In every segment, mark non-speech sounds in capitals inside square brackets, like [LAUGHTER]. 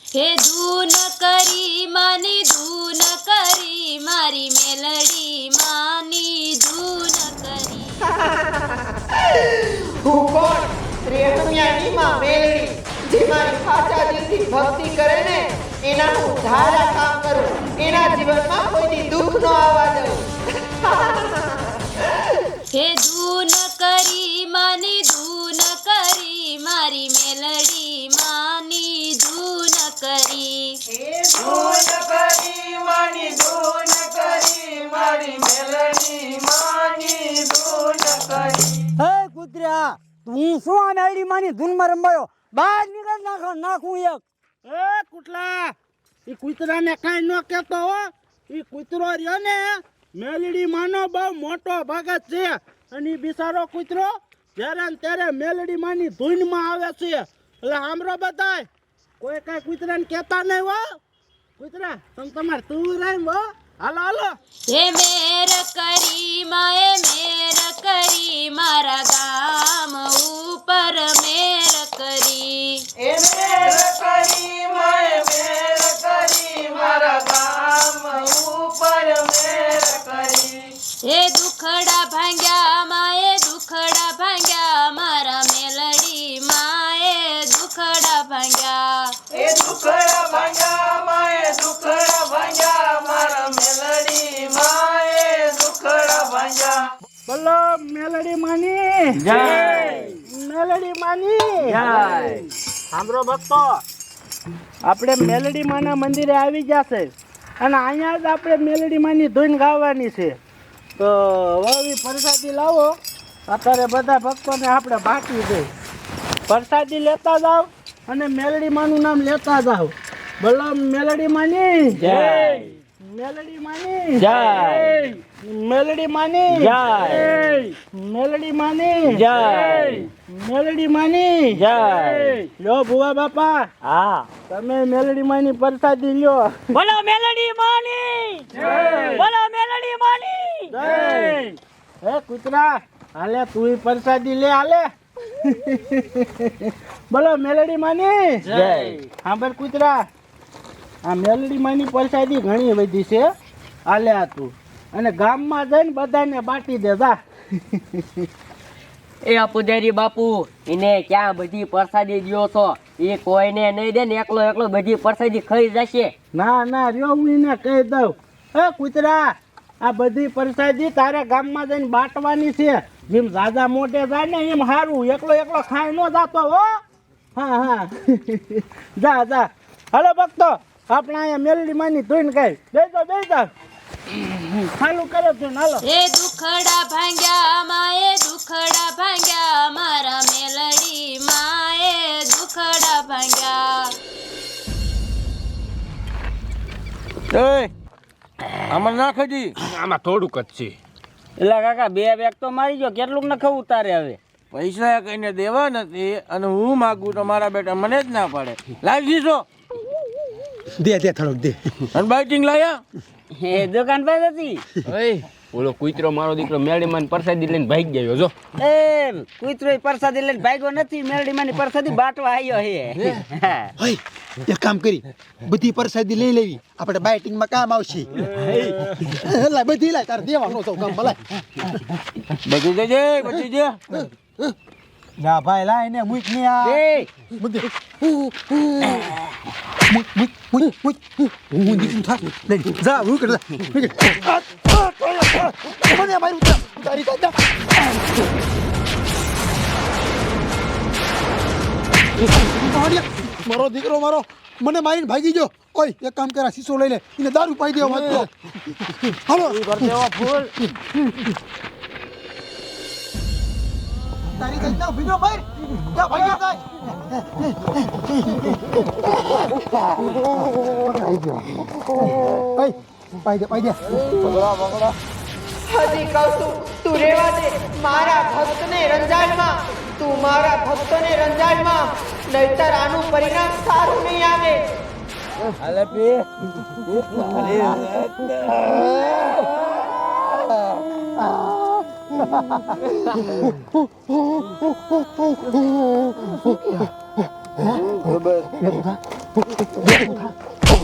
હે ધૂન કરી માની ધૂન કરી મારી મેલડી માની ધૂન કરી. હું કોણ? રેણુયાની માં મેલડી જે મારી સાચા દિલથી ભક્તિ કરે ને એના હું ધારા કામ કરું. એના જીવનમાં કોઈની દુઃખ ન આવવા દઉં. હે ધૂન કરી કૂતરા તું શું આ મેળી માની ધૂનમાં રમાયો? બહાર નીકળ નાખો, નાખું એક. એ કુટલા ઈ કૂતરાને કાંઈ ન કહેતો હો. એ કૂતરો રહ્યો ને, મેલડી માનો બહુ મોટો ભગત છે. અને બિચારો કૂતરો, જ્યારે ને ત્યારે મેલડી માની ધૂનમાં આવે છે. એટલે સાંભળો બધાય. કોઈ કાંઈ કૂતરાને કહેતા નહીં હો. કૂતરા, તમે તમારે તું રામ હો. હાલો હાલો. હે મેર કરી માએ મેર કરી મારા ગામ ઉપર મેર કરી. હે મેર બોલો મેલડી માની. જય. મેલડી માની. જય. સાંભળો ભક્તો. આપણે મેલડી માના મંદિરે આવી જશે અને અહીંયા જ આપણે મેલડી માની ધૂન ગાવાની છે. તો વાવી પ્રસાદી લાવો. અત્યારે બધા ભક્તોને આપણે બાકી દઈ પ્રસાદી લેતા જાઓ અને મેલડી માનું નામ લેતા જાઓ. બોલો મેલડી માની. જય. મેલડી માની. જય. મેલડી માની. જય. મેલડી માની. જય. મેલડી માની. જય. લ્યો ભુવા બાપા. હા. તમે મેલડી માની પ્રસાદી લ્યો. બોલો મેલડી માની. જય. બોલો મેલડી માની. જય. હે કૂતરા હાલે તું પ્રસાદી લે હાલે. [LAUGHS] બોલો મેલડી માની. જય. બર કૂતરા. આ મેલડી માની પ્રસાદી ઘણી બધી છે. આલ્યા તું. અને ગામમાં જઈને બધાને બાટી દે જા. એ પુજારી બાપુ એને ક્યાં બધી પ્રસાદી દ્યો છો? એ કોઈને નહીં દે ને એકલો એકલો બધી પરસાદી ખાઈ જશે. ના ના રહ્યો હું એને કહી દઉં. એ કૂતરા આ બધી પરસાદી તારે ગામમાં જઈને બાટવાની છે. જેમ દાદા મોટે જાય ને એમ સારું એકલો એકલો ખાઈ ન જાતો હો. હા હા. [LAUGHS] જા જા. હાલો ભક્તો. આપણે અહીંયા મેલડી માની ધોઈને કઈ બેસો બેસો ચાલુ કરે છે નાલો એ દુખડા ભાંગ્યા માએ દુખડા ભાંગ્યા મારા મેલડી માએ દુખડા ભાંગ્યા. આમાં નાખી દી આમાં થોડુંક જ છે. એટલે કાકા બે બેગ તો મારી ગયો કેટલું ને ખવું તારે હવે? પૈસા કઈને દેવા નથી અને હું માગું તો મારા બેટા મને જ ના પડે. લાવી દીધો. દે દે થોડોક દે. અને બાઇટિંગ લાયા? એ દુકાન પર હતી. ઓય. ઓલો કૂતરો મારો દીકરો મેળી માં પરસાદી લઈને ભાગી ગયો જો. એ કૂતરો પ્રસાદી લઈને ભાગ્યો નથી મેલડી માની પ્રસાદી બાટવા આવ્યો હે. ઓય એક કામ કરી બધી પ્રસાદી લઈ લેવી. આપણે બાઇટિંગમાં કામ આવશે. લા બધી લાય તાર દેવાનો તો કામ ભલા બચી જજે બચી જે ના ભાઈ લાય ને મૂક ને આ. એ મુદ્દે મૂક મૂક મૂક મૂક. હું દીકું થા લઈ જા હું કર. મને મારું તારી દાદા મારો દીકરો મારો. મને મારીને ભાગી ગયો. ઓય એક કામ કરા શીશો લઈ લે. એને દારૂ પાઈ દેવા હાલો. તારી દાદા ભીનો ભાઈ જા ભાગી જાય ભાઈ. પાઈ દે પાઈ દે. હજી કહું છું તું રેવા દે. મારા ભક્તને રંજાડમાં તું મારા ભક્તોને રંજાડમાં નહીતર આનું પરિણામ સારું નહીં આવે. હાલે પી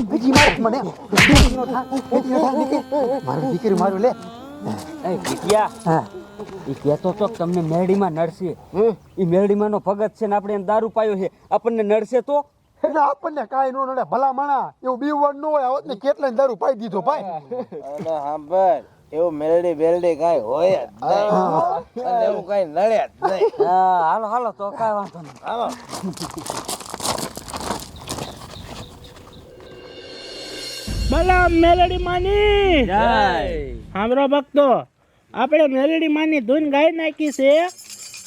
બીજી માર મને બીજી નો થા બીજી નો થા નીકળ મારું દીકરી મારું લે એ ભીટિયા હા એ કહેતો તો તમને મેરડીમાં નડશે એ મેરડીમાં નો ભગત છે ને આપણે એને દારૂ પાયો છે આપણને નડશે તો એટલે આપણને કાંઈ નો નડે ભલા માણા એવું બીવડ ન હોય આવત ને કેટલાય દારૂ પાઈ દીધો ભાઈ એવું મેલડી બેલડી કઈ હોય જ નહીં. અને એવું કઈ નડે જ નહીં. [LAUGHS] હાલો હાલો તો કઈ વાંધો નહીં. હાલો. ભલા મેલડી માની. જય. સાંભળો ભક્તો આપણે મેલડી માની ધૂન ગાઈ નાખી છે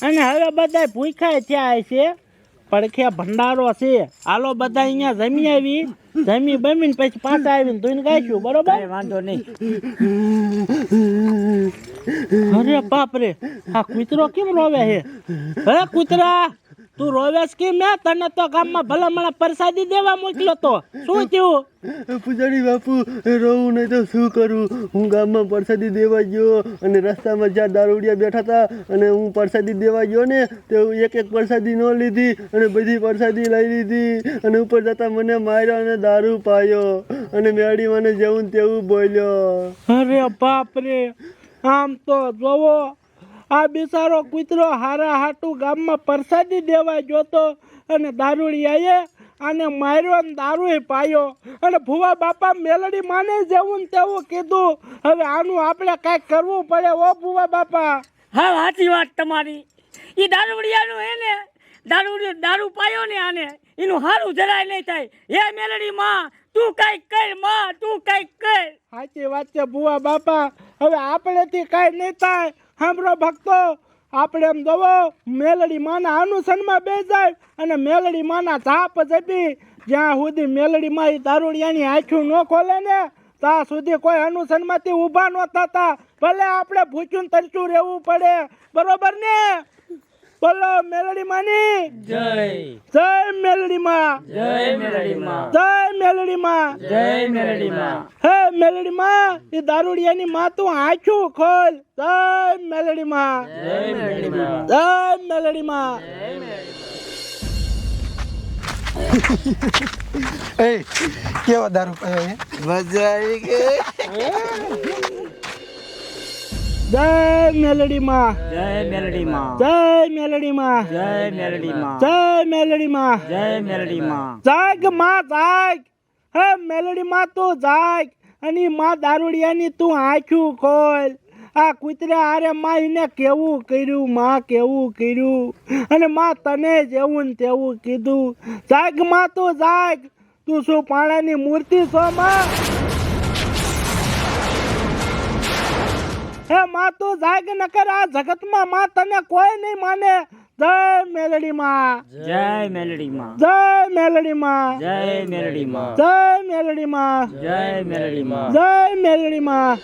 અને હવે બધા ભૂખ્યા થયા છે. પડખે ભંડારો છે. હાલો બધા અહીંયા જમી આવી. જમી બમીને પછી પાછા આવીને ધૂન ગાઈશું બરોબર? વાંધો નહીં. અરે બાપ રે આ કૂતરો કેમ રોવે છે? હે કૂતરા? તું રોવેશ કે મેં તને તો ગામમાં ભલામણા પ્રસાદી દેવા મોકલ્યો તો. શું થયું? પૂજારી બાપુ રહું નહીં તો શું કરું? હું ગામમાં પરસાદી દેવા ગયો અને રસ્તામાં જ્યાં દારૂડિયા બેઠા હતા અને હું પરસાદી દેવા ગયો ને તો એક એક પ્રસાદી ન લીધી અને બધી પ્રસાદી લઈ લીધી અને ઉપર જતા મને માર્યો અને દારૂ પાયો અને મેળી મને જેવું ને તેવું બોલ્યો. અરે બાપ રે આમ તો જોવો આ બિસારો કૂતરો હારા હાટું ગામમાં પ્રસાદી દેવા જોતો અને દારૂડિયાએ આને માર્યો ને દારૂ પાયો. અને ભુવા બાપા મેલડી માને જેવું ને તેવું કીધું. હવે આનું આપણે કાંઈક કરવું પડે ઓ ભુવા બાપા. હા સાચી વાત તમારી. એ દારૂડિયાનું હે ને દારૂ દારૂ પાયો ને આને. એનું હારું જરાય નહીં થાય. હે મેલડી માં તું કંઈક કરમાં તું કંઈક કર. સાચી વાત છે ભુવા બાપા. હવે આપણેથી કાંઈ નહીં થાય. સાંભળો ભક્તો, આપણે એમ દવો મેલડી માના અનુસનમાં બે જાય અને મેલડી માના ચાપ જપી, જ્યાં સુધી મેલડી માં એ દારૂડિયાની આંખું ન ખોલે ને, ત્યાં સુધી કોઈ અનુસનમાંથી ઊભા ન થતા. ભલે આપણે ભૂખ્યું તરચું રહેવું પડે. બરોબર ને? બોલો મેલડી માની જય. જય મેલડી માં જય મેલડી માં જય મેલડી માં જય મેલડી માં હે મેલડી માં એ દારૂડિયાની માં તું આંખું ખોલ. જય મેલડી માં જય મેલડી માં જય મેલડી માં [LAUGHS] એ કેવો દારૂ પાયો મજા આવી ગઈ. જય મેલડી માં જય મેરડી માં જય મેલડી માં જય મેરડી માં જય મેલડી માં જય મેરડી માં જાગમાં જાગ. હે મેલડી માં તું જાગ. અને માં દારૂડિયાની તું આંખ્યું ખોલ. આ કૂતરા આરે માં એને કેવું કર્યું માં કેવું કર્યું? અને માં તને જેવું ને તેવું કીધું. જાગમાં તું જાગ. તું શું પાણાની મૂર્તિ છો માં? હે માં તું જાગ નકર આ જગતમાં માં તને કોઈ નહીં માને. જય મેલડી માં જય મેલડી માં જય મેલડી માં જય મેલડી માં જય મેલડી માં જય મેલડી માં જય મેલડી માં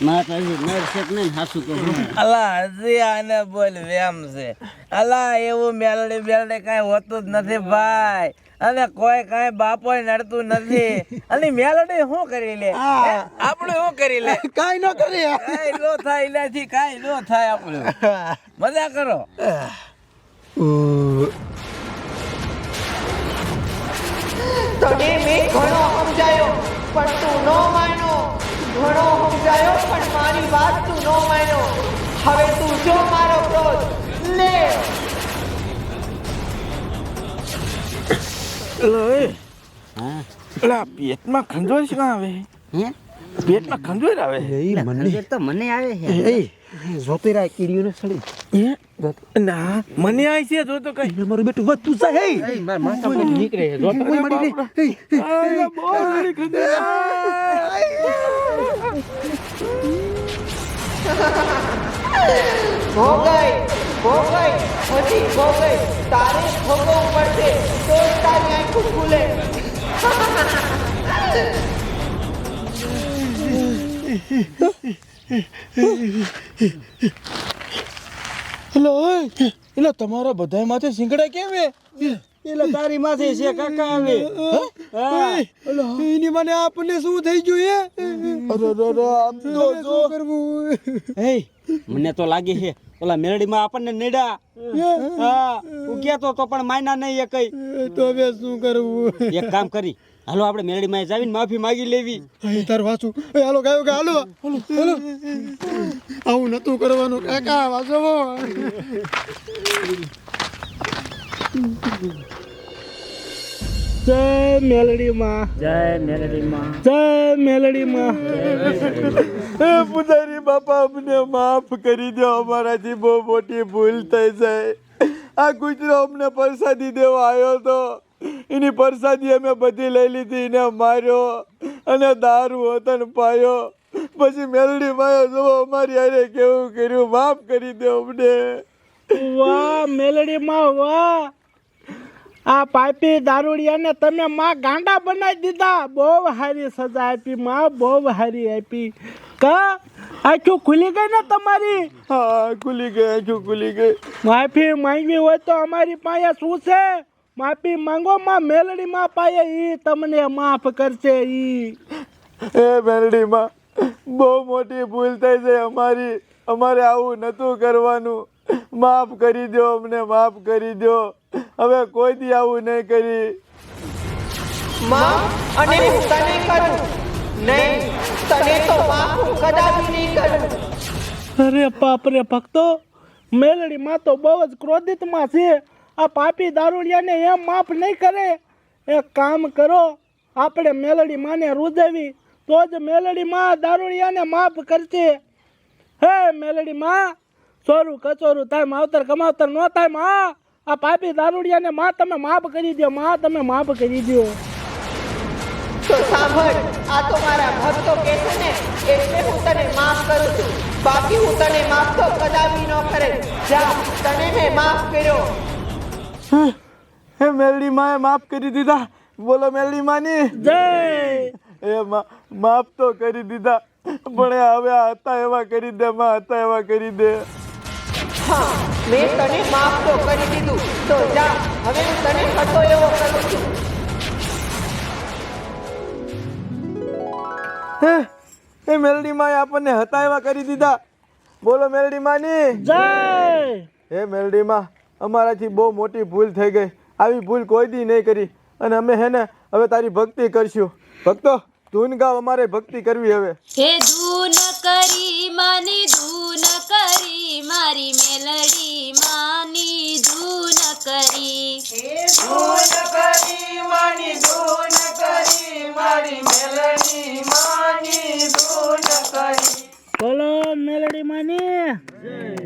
માતાજી નરસે નહીં હાસુ કહું. અલા હજી આને બોલ વેમ છે. અલા એવું મેલડી બેલડી કાંઈ હોતું જ નથી ભાઈ. અને કોઈ કઈ બાપો નડતું નથી. [LAUGHS] અને મેલડી શું કરી લે? આપણે શું કરી લે? [LAUGHS] કઈ ન કરી. કઈ નો થાય એનાથી કઈ નો થાય આપણે. [LAUGHS] મજા કરો. તને મેં ઘણો સમજાયો પણ તું ન માન્યો ઘણો સમજાયો પણ મારી વાત તું ન માન્યો હવે તું જો મારો ક્રોધ લે. અલા પેટમાં ખંજોર શું આવે? હે? પેટમાં ખંજોર આવે? એ મને. તો મને આવે છે. એ જોતી રાય કીડીઓને સડી ના મને આવી છે જો તો કઈ મારું બેટું વાત તું જાય હે. મારા માથા નીકળે છે કોઈ મારી લે એ [LAUGHS] ભોગઈ ભોગઈ હજી ભોગઈ. તારે ભોગવવું પડશે, તો તારી આંખું ખુલે. હેલો એટલે તમારા બધા માથે સિંગડા કેમ હે? એટલે તારી માથે છે કાકા આવે એની મને આપણને શું થઈ ગયું એ અરે અરે અરે આમ તો જો. કરવું? હે મને તો લાગે છે ઓલા મેલડીમાં આપણને નેડા. હા? હું કહેતો તો પણ માયના નહીં એ કઈ. તો હવે શું કરવું? એક કામ કરી હાલો આપણે મેલડીમાં જાવીને માફી માગી લેવી. તાર વાસુ. હાલો ગાયો કે હાલો. હાલો આવું નતું કરવાનું કાકા વાંચો જય મેલડી જય મેલડી જય મેલડી માં પુજારી બાપા અમને માફ કરી દો અમારાથી બહુ મોટી ભૂલ થઈ જાય. આ કૂતરો અમને પ્રસાદી દેવા આવ્યો તો એની પ્રસાદી અમે બધી લઈ લીધી એને માર્યો અને દારૂ વતન પાયો. પછી મેલડી માયો જો અમારી હારે કેવું કર્યું માફ કરી દો અમને. વાહ મેલડી માં વાહ. આ પાપી દારૂડિયાને તમે માં ગાંડા બનાવી દીધા. બહુ સારી સજા આપી માં બહુ હારી આપી. ક? આખું ખુલી ગઈ ને તમારી? હા ખુલી ગઈ આખું ખુલી ગઈ. માફી માંગવી હોય તો અમારી પાસે શું છે? માફી માંગો માં મેલડી માં પાસે ઈ તમને માફ કરશે ઈ. એ મેલડીમાં બહુ મોટી ભૂલ થઈ છે અમારી. અમારે આવું નહોતું કરવાનું. માફ કરી દો અમને માફ કરી દો હવે કોઈ દી આવું નહીં કરી. માં અને હું તને કરું. નહીં તને તો માં હું કદાપી નહીં કરું. અરે બાપ રે ભક્તો મેલડી માં તો બહુ જ ક્રોધિતમાં છે. આ પાપી દારૂડિયાને એમ માફ નહીં કરે. એક કામ કરો આપણે મેલડી માને રૂજાવી તો જ મેલડી માં દારૂડિયાને માફ કરશે. હે મેલડી માં ચોરું કચોરું થાય માવતર કમાવતર ન થાયમાં આ પાપી દારૂડિયાને માં તમે માફ કરી દો માં તમે માફ કરી દો તો સાંભળ આ તો મારા ભક્તો કહે છે ને એટલે હું તને માફ કરું છું. બાકી હું તને માફ તો કદાપી ન કરે. જા તને મેં માફ કર્યો. હે મેલડી માએ માફ કરી દીધા. બોલો મેલડી માની. જય! એ મા- માફ તો કરી દીધા. પણ હવે હતા એવા કરી દે માં હતા એવા કરી દે. હા મેં તને માફ તો કરી દીધું. તો જા હવે હું તને હતો એવો કરું છું. એ મેલડી માએ આપણને હતા એવા કરી દીધા. બોલો મેલડી માની. જય! હે મેલડી માં અમારાથી બહુ મોટી ભૂલ થઈ ગઈ. આવી ભૂલ કોઈ દી નહીં કરી. અને અમે હે ને હવે તારી ભક્તિ કરશું. ભક્તો ધૂન ગાવ અમારે ભક્તિ કરવી હવે. હે ધૂન કરી માની ધૂન કરી મારી મેલડી માની ધૂન કરી. બોલો મેલડી માની.